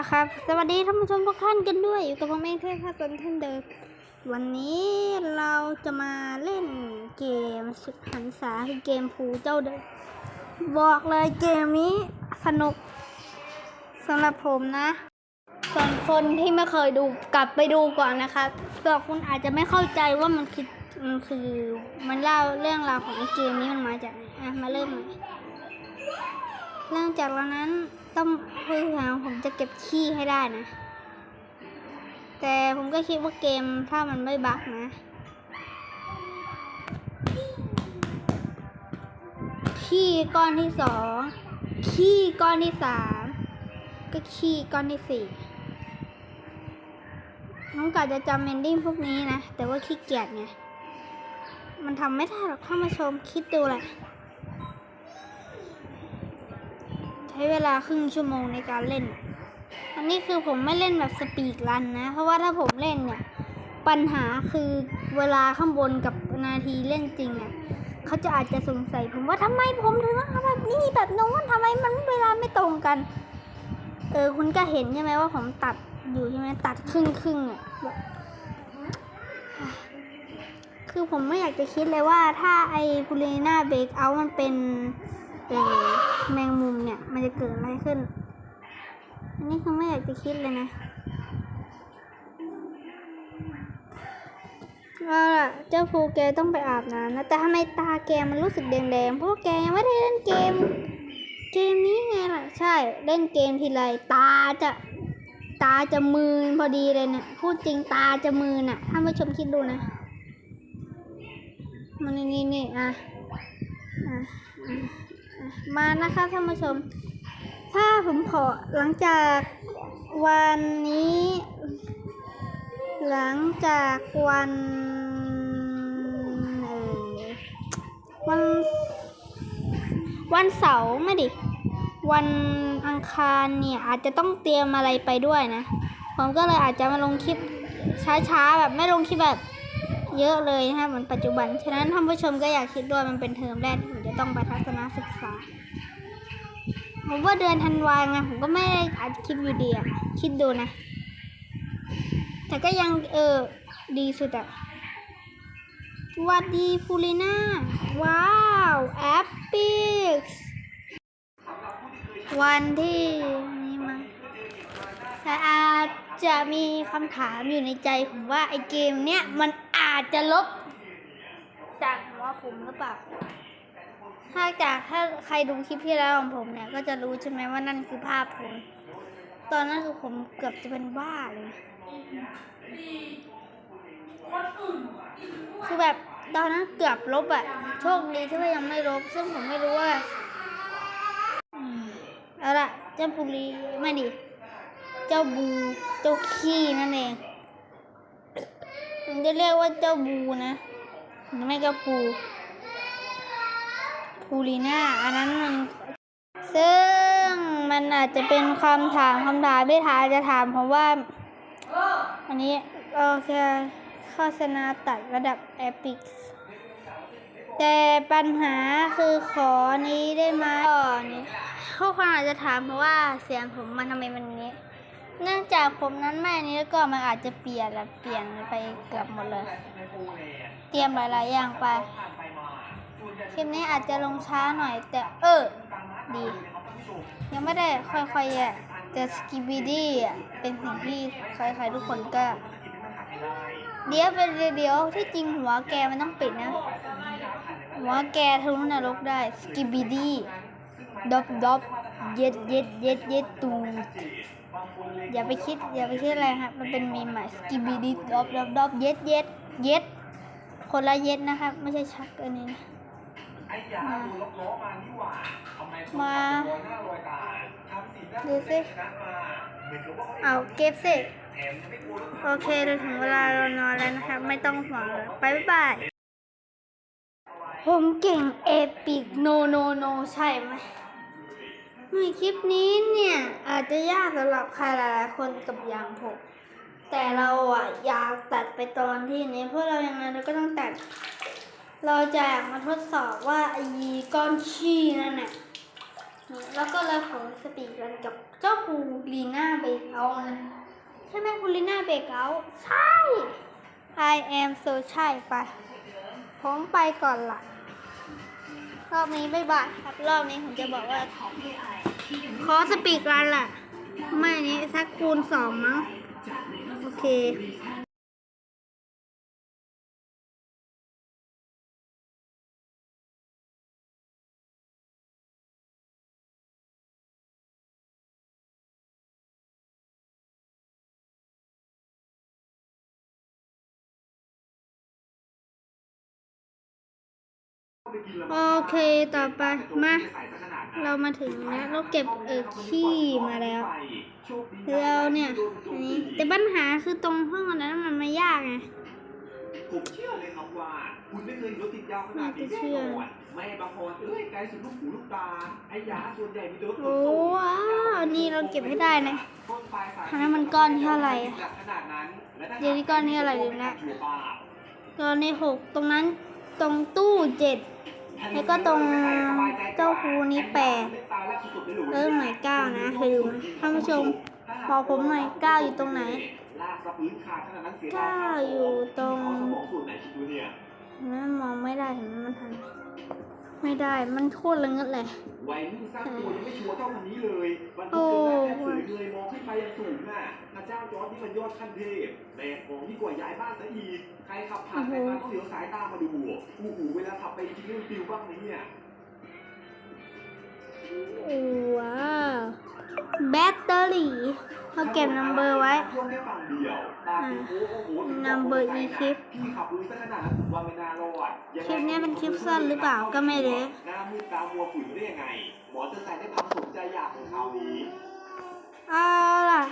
ล่ะครับ สวัสดีท่านผู้ชมทุกท่านกันด้วย อยู่กับผมเองเพื่อนค่ะตนท่านเดิมวันนี้เราจะมาเล่นเกมสุดหันษาคือเกมภูเจ้าเดิมบอกเลยเกมนี้สนุกสำหรับผมนะส่วนคนที่ไม่เคยดูกลับไปดูก่อนนะครับเผื่อคุณอาจจะไม่เข้าใจว่ามันคือมันคือมันเล่าเรื่องราวของเกมนี้มันมาจากไหนอะมาเริ่มใหม่เริ่มจากแล้วนั้น ต้องพยายามผมจะเก็บขี้ให้ได้นะ แต่ผมก็คิดว่าเกมถ้ามันไม่บั๊กนะขี้ก้อนที่สองขี้ก้อนที่สามก็ขี้ก้อนที่สี่น้องกาจะจำเมนดิ้งพวกนี้นะ แต่ว่าขี้เกียจไงมันทำไม่ได้หรอกท่านผู้ชมคิดดูแหละ ช้เวลาครึ่งชั่วโมงในการเล่น อันนี้คือผมไม่เล่นแบบสปีดรันนะ เพราะว่าถ้าผมเล่นเนี่ย ปัญหาคือเวลาข้างบนกับนาทีเล่นจริงอะเขาจะอาจจะสงสัยผมว่าทำไมผมถึงทำแบบนี้แบบโน้นทำไมมันเวลาไม่ตรงกัน เออคุณก็เห็นใช่ไหมว่าผมตัดอยู่ใช่ไหมตัดครึ่งครึ่งๆอะคือผมไม่อยากจะคิดเลยว่าถ้าไอ้พูเลน่าเบรกเอามันเป็น เออแมงมุมเนี่ย มันจะเกิดอะไรขึ้น อันนี้คือไม่อยากจะคิดเลยนะเอาล่ะเจ้าภูแกต้องไปอาบน้ำนะ แต่ทำไมตาแกมันรู้สึกแดงๆ เพราะว่าแกยังไม่ได้เล่นเกม เกมนี้ไงล่ะ ใช่ เล่นเกมทีไรตาจะตาจะมืนพอดีเลยเนี่ย พูดจริงตาจะมืนอะท่านผู้ชมคิดดูนะ มันนี่นี่นี่อะอะอะอะ มานะคะท่านผู้ชม ถ้าผมขอหลังจากวันนี้ หลังจากวันเออวันวันเสาร์ไม่ดิ วันอังคารเนี่ยอาจจะต้องเตรียมอะไรไปด้วยนะ ผมก็เลยอาจจะมาลงคลิปช้าๆแบบไม่ลงคลิปแบบ เยอะเลยนะคะเหมือนปัจจุบัน ฉะนั้นท่านผู้ชมก็อยากคิดด้วยมันเป็นเทอมแรกที่ผมจะต้องไปทัศนศึกษาผมว่าเดือนธันวาไงผมก็ไม่ได้อัดคลิปอยู่ดีอะคิดดูนะ แต่ก็ยังเออดีสุดอะสวัสดีฟูลิน่า ว้าวแอปปิกวันที่นี้มั้งแต่อาจจะมีคำถามอยู่ในใจผมว่าไอเกมเนี้ยมัน อาจจะลบจากหัวผมหรือเปล่า ถ้าจากถ้าใครดูคลิปที่แล้วของผมเนี่ย ก็จะรู้ใช่ไหมว่านั่นคือภาพผม ตอนนั้นคือผมเกือบจะเป็นบ้าเลย คือแบบตอนนั้นเกือบลบอะโชคดีที่ว่ายังไม่ลบ ซึ่งผมไม่รู้ว่าอืมเอาละเจ้าบุรีไม่ดิ เจ้าบู เจ้าขี้นั่นเอง ผมจะเรียกว่าเจ้าบูนะไม่ก็ปูปูลีน่าอันนั้นมัน ซึ่งมันอาจจะเป็นคำถามคำถามที่ทาจะถามผมว่า อันนี้โอเคโฆษณาตัดระดับเอพิกแต่ปัญหาคือขอนี้ได้ไหมก่อนนี้ข้อความอาจจะถามเพราะว่าเสียงผมมันทำไมมันนี้ เนื่องจากผมนั้นไม่นี้แล้วก็มันอาจจะเปลี่ยนและเปลี่ยนไปเกือบหมดเลย เตรียมหลายๆอย่างไปคลิปนี้อาจจะลงช้าหน่อย แต่เออ ดี ยังไม่ได้ค่อยๆอะแต่สกิบิดี้เป็นสิ่งที่ใครๆทุกคนก็ เดี๋ยวเป็นเดี๋ยวที่จริงหัวแกมันต้องปิดนะ หัวแกทะลุนรกได้สกิบิดี้ดอบดอบเย็ดเย็ดเย็ดเย็ดตูด อย่าไปคิด อย่าไปคิดอะไรครับมันเป็นมีมใหม่สกิบิดี้ดอบดอบดอบเย็ดเย็ดเย็ดคนละเย็ดนะครับไม่ใช่ชักอันนี้นะไอ้ยาดูลบล้อมานี่หว่าทำไมคนมาโรยหน้าโรยตาทำสีหน้าดูสิชนะมาเหมือนกับว่าเขาเอาเก็บสิแถมยังไม่กลัวรถโอเคเราถึงเวลาเรานอนแล้วนะครับไม่ต้องห่วงเลยไปบ๊ายบายผมเก่งเอปิกโนโนโนใช่ไหม ในคลิปนี้เนี่ยอาจจะยากสำหรับใครหลายๆคนกับอย่างผม แต่เราอะอยากตัดไปตอนที่นี้เพราะเรายังไงเราก็ต้องตัด เราจะอยากมาทดสอบว่าไอ้ก้อนขี้นั่นน่ะแล้วก็เลยขอสปีดกันกับเจ้าปูลีน่าเบเกานะใช่ไหมคุณลีน่าเบเกาใช่ I am so ใช่ไปผมไปก่อนละ รอบนี้ไม่บาดครับ รอบนี้ผมจะบอกว่าขอสปีกรันล่ะ ไม่อันนี้สักคูณสองมั้ง โอเค โอเคต่อไปมา เรามาถึงแล้วเราเก็บเออขี้มาแล้วเราเนี่ยอันนี้แต่ปัญหาคือตรงห้องอันนั้นมันไม่ยากไงผมเชื่อเลยครับว่าคุณไม่เคยรถติดยาวขนาดนี้แน่นอนแม่บางคนเอ้ยไกลสุดลูกหูลูกตาไอ้ยาส่วนใหญ่มีรถโอ้ว้าวนี่เราเก็บให้ได้นะอันนั้นมันก้อนที่เท่าไหร่อะเดี๋ยวนี้ก้อนที่เท่าไหร่ลืมละตอนนี้หกตรงนั้นตรงตู้เจ็ด แล้วก็ตรงเจ้าครูนี้แปดเออหน่อยเก้านะลืมท่านผู้ชมบอกผมหน่อยเก้าอยู่ตรงไหนเก้าอยู่ตรงสมองส่วนไหนคิดดูเนี่ยมันมองไม่ได้เห็นมันทัน ไม่ได้ มันโคตรระเงิดเลยวัยรุ่นสร้างตัวยังไม่ชัวร์เท่าคนนี้เลยวันทุกเดือนแทบสื่อเลยมองขึ้นไปยังสูงน่ะพระเจ้าจอร์ดนี่มันยอดขั้นเทพแบกของที่กว่าย้ายบ้านซะอีก ใครขับผ่านไปมาต้องเหลียวสายตามาดูโอ้หูเวลาขับไปจริงๆมันปิวบ้างไหมเนี่ย เราเก็บนัมเบอร์ไว้ช่วงแค่ฝั่งเดียวตาเป็นโอ้โห number อีคลิปพี่ขับลุยซะขนาดนั้นผมว่าไม่น่ารอดคลิปเนี้ยเป็นคลิปสั้นหรือเปล่าก็ไม่รู้หน้ามืดตามัวฝุ่นได้ยังไงมอเตอร์ไซค์ได้พังสมใจอยากของคราวนี้เอาล่ะ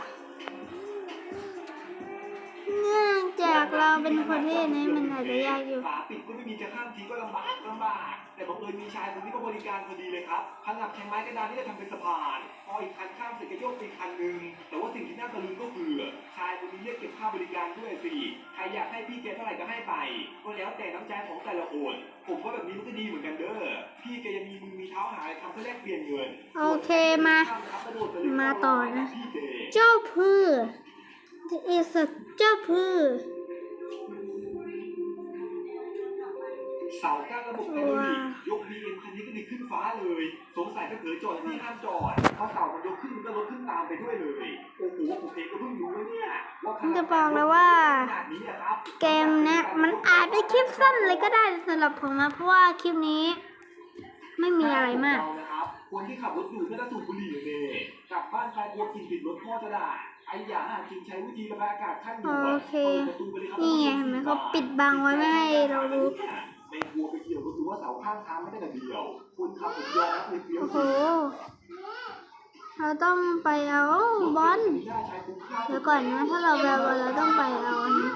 จากเราเป็นประเทศนี้มันอาจจะยากอยู่ ฝาปิดก็ไม่มีจะข้ามทีก็ลำบากลำบาก แต่บังเอิญมีชายคนนี้ก็บริการพอดีเลยครับพังงับแทงไม้กระดานที่จะทำเป็นสะพานพออีกคันข้ามเสร็จก็โยกไปอีกคันหนึ่งแต่ว่าสิ่งที่น่าตะลึงก็คือ ชายคนนี้เรียกเก็บค่าบริการด้วยสิใครอยากให้พี่แกเท่าไหร่ก็ให้ไปก็แล้วแต่น้ำใจของแต่ละคนผมว่าแบบนี้มันก็ดีเหมือนกันเด้อพี่แกยังมีมือมีเท้าหาอะไรทำเพื่อแลกเปลี่ยนเงินโอเคมา มาต่อนะพี่แกเจ้าพือ is a เจ้าพือเสากั้นระบบไฮดรอลิกยกบีเอ็มคันนี้ก็ดีขึ้นฟ้าเลย สงสัยถ้าเผลอจอดที่ห้ามจอดเพราะเสามันยกขึ้นมันก็ลดขึ้นตามไปด้วยเลยโอ้โหผมเองก็เพิ่งรู้เนี่ยว่าขนาดจะบอกเลยว่าขนาดนี้อะครับเกมเนี้ยมันอาจเป็นคลิปสั้นเลยก็ได้สำหรับผมนะ เพราะว่าคลิปนี้ ไม่มีอะไรมาก เนะครับคนที่ขับรถอยู่ไม่ได้สูบบุหรี่เลยกลับบ้านไปกลัวกินติดรถพ่อจะด่า ไอ้ยาจริงใช้วิธีระบายอากาศขั้นอยู่ะโอเค ปิดประตูไปเลยครับนี่ไงเห็นไหมเขาปิดบังไว้ไม่ให้เรารู้ ไม่กลัวไปเกี่ยวก็คือว่าเสาข้างทางไม่ได้แต่เดียว คุณขับผมยอมรับเลยเฟี้ยวโอ้โห เราต้องไปเอาบอล เดี๋ยวก่อนนะถ้าเราไปเอาบอลเราต้องไปเอาอันนี้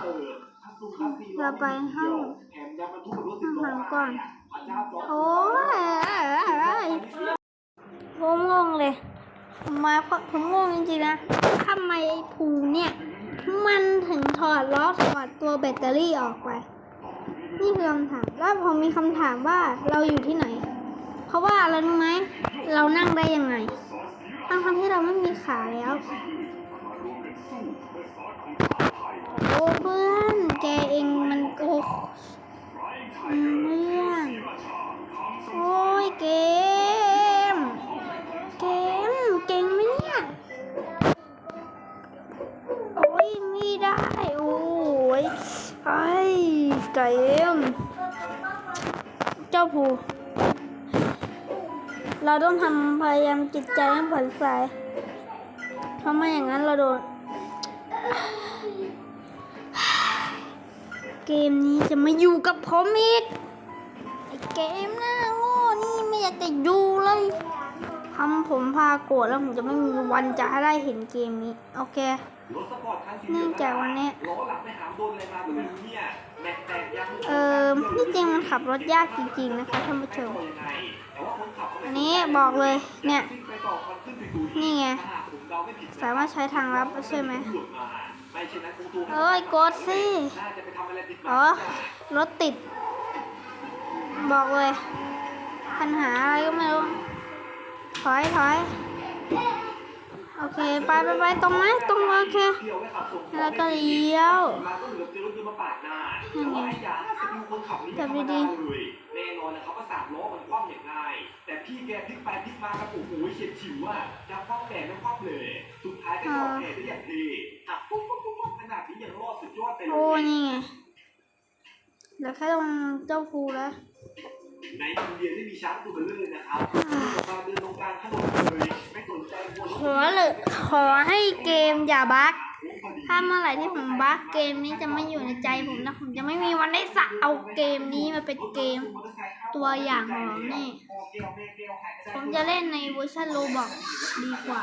เราไปห้องห้องก่อน โอ้ยผมงงเลยผ มาเพราะผมงงจริงๆนะทำไมไอ้ภูเนี่ย มันถึงถอดล้อถอดตัวแบตเตอรี่ออกไป นี่คือคำถาม แล้วผมมีคำถามว่าเราอยู่ที่ไหน เพราะว่าอะไรรู้ไหม เรานั่งได้ยังไงทั้งทที่เราไม่มีขาแล้ว โอ้เพื่อนแกเองมันโกหกอืมเพื่อน โอ้ยเก เกมเจ้าผูเราต้องทำพยายามจิตใจให้ผ่อนคลายเพราะไม่อย่างนั้นเราโดน เกมนี้จะมาอยู่กับผมอีก ไอเกมหน้าโง่นี่ไม่อยากจะอยู่เลย ผมพาโกรธแล้วผมจะไม่มีวันจะได้เห็นเกมนี้ โอเค เนื่องจากวันนี้ล้ออมาก็ไม่รู้เนี่ยแม็กแตกยางเออที่จริงมันขับรถยากจริง ๆ นะคะท่านผู้ชมอันนี้บอกเลยเนี่ย นี่ไง สามารถใช้ทางลับใช่ไหมเอ้ยกดสิอ๋อรถติด บอกเลย ปัญหาอะไรก็ไม่รู้ ถอยถอยโอเค ไปไปไปตรงไหมตรงโอเค แล้วก็เลี้ยวมาก็เหลือเจอรถยนต์มาปาดหน้าแต่ว่าไอ้ยาสกิลคนขับนี่ไม่ธรรมจับดีๆแน่นอนนะครับว่าสามล้อมันคว่ำอย่างง่ายแต่พี่แกพลิกไปพลิกมาครับโอ้โหเฉียดฉิวอะจะคว่ำแต่ไม่คว่ำเลย สุดท้ายก็จอดแผลได้อย่างดีหักฟุ๊บฟุ๊บฟุ๊บขนาดนี้ยังรอดสุดยอดไปเลยโอ้นี่ไงเหลือแค่ตรงเจ้าฟูแล้ว ในอินเดียที่มีช้างตัวเบลเลอร์นะครับมาเดินตรงกลางถนนเลยไม่สนใจคนขอเลยขอให้เกมอย่าบั๊กถ้าเมื่อไหร่ที่ผมบั๊กเกมนี้จะไม่อยู่ในใจผมนะผมจะไม่มีวันได้สักเอาเกมนี้มาเป็นเกม ตัวอย่างของเรานี่ผมจะเล่นในเวอร์ชันโรบอกดีกว่า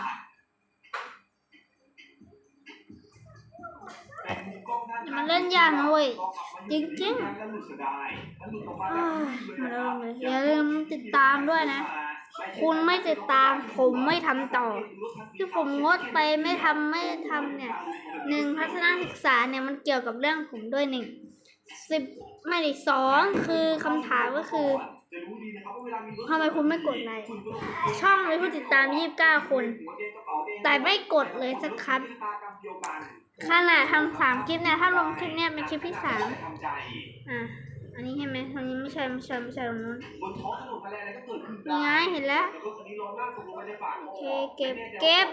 มันเล่นยากนะเว้ยจริงๆอ้าวมาเริ่มเลยอย่าลืมติดตามด้วยนะ คุณไม่ติดตาม ผมไม่ทำต่อ ที่ผมงดไปไม่ทำไม่ทำเนี่ยหนึ่งทัศนศึกษาเนี่ยมันเกี่ยวกับเรื่องผมด้วยหนึ่งสิบไม่ดิสองคือคำถามก็คือทำไมคุณไม่กดไลค์ช่องมีผู้ติดตาม 29 คน แต่ไม่กดเลยสักครั้ง ขนาดทำสามคลิปเนี่ยถ้าลงคลิปเนี่ยเป็นคลิปที่สามอะอันนี้ใช่ไหมตรงนี้ไม่ใช่ไม่ใช่ไม่ใช่ตรงนู้นบนท้องถนนอะไรอะไรก็เกิดขึ้นนี่ไงเห็นแล้วโอเคเก็บเก็บ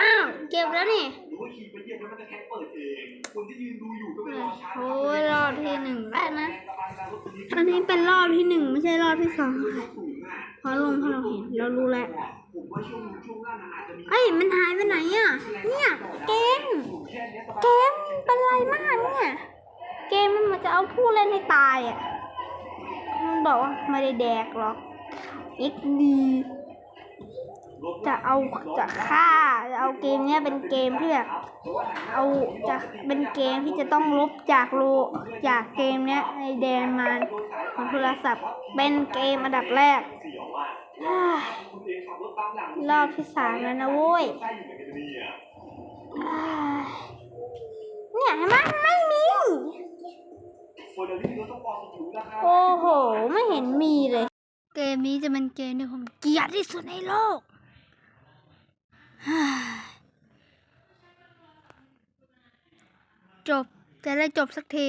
อ้าวเก็บแล้วนี่โอ้ยรอบที่หนึ่งแล้วนะอันนี้เป็นรอบที่หนึ่งไม่ใช่รอบที่สองค่ะเพราะลงให้เราเห็นเรารู้แล้ว ผมว่าช่วงช่วงหน้ามันอาจจะมีเอ้ยมันหายไปไหนอะ เนี่ยเกม เกมเป็นไรมากเนี่ย เกมมันจะเอาผู้เล่นให้ตายอะ มันบอกว่าไม่ได้แดกหรอก XD จะเอาจะฆ่าจะเอาเกมเนี้ยเป็นเกมที่แบบเอาจะเป็นเกมที่จะต้องลบจากโลจากเกมเนี้ยในแดนมานของโทรศัพท์เป็นเกมอันดับแรก รถตามหลังรอบที่สามแล้วนะโว้ยใช่อยู่ในกันเนี่ยอ่าเนี่ยเห็นไหมไม่มีเฟอร์รารี่รถสปอร์ตสุดหรูราคาโอ้โห ไม่เห็นมีเลย เกมนี้จะเป็นเกมที่ผมเกลียดที่สุดในโลกฮ่าจบ จะได้จบสักที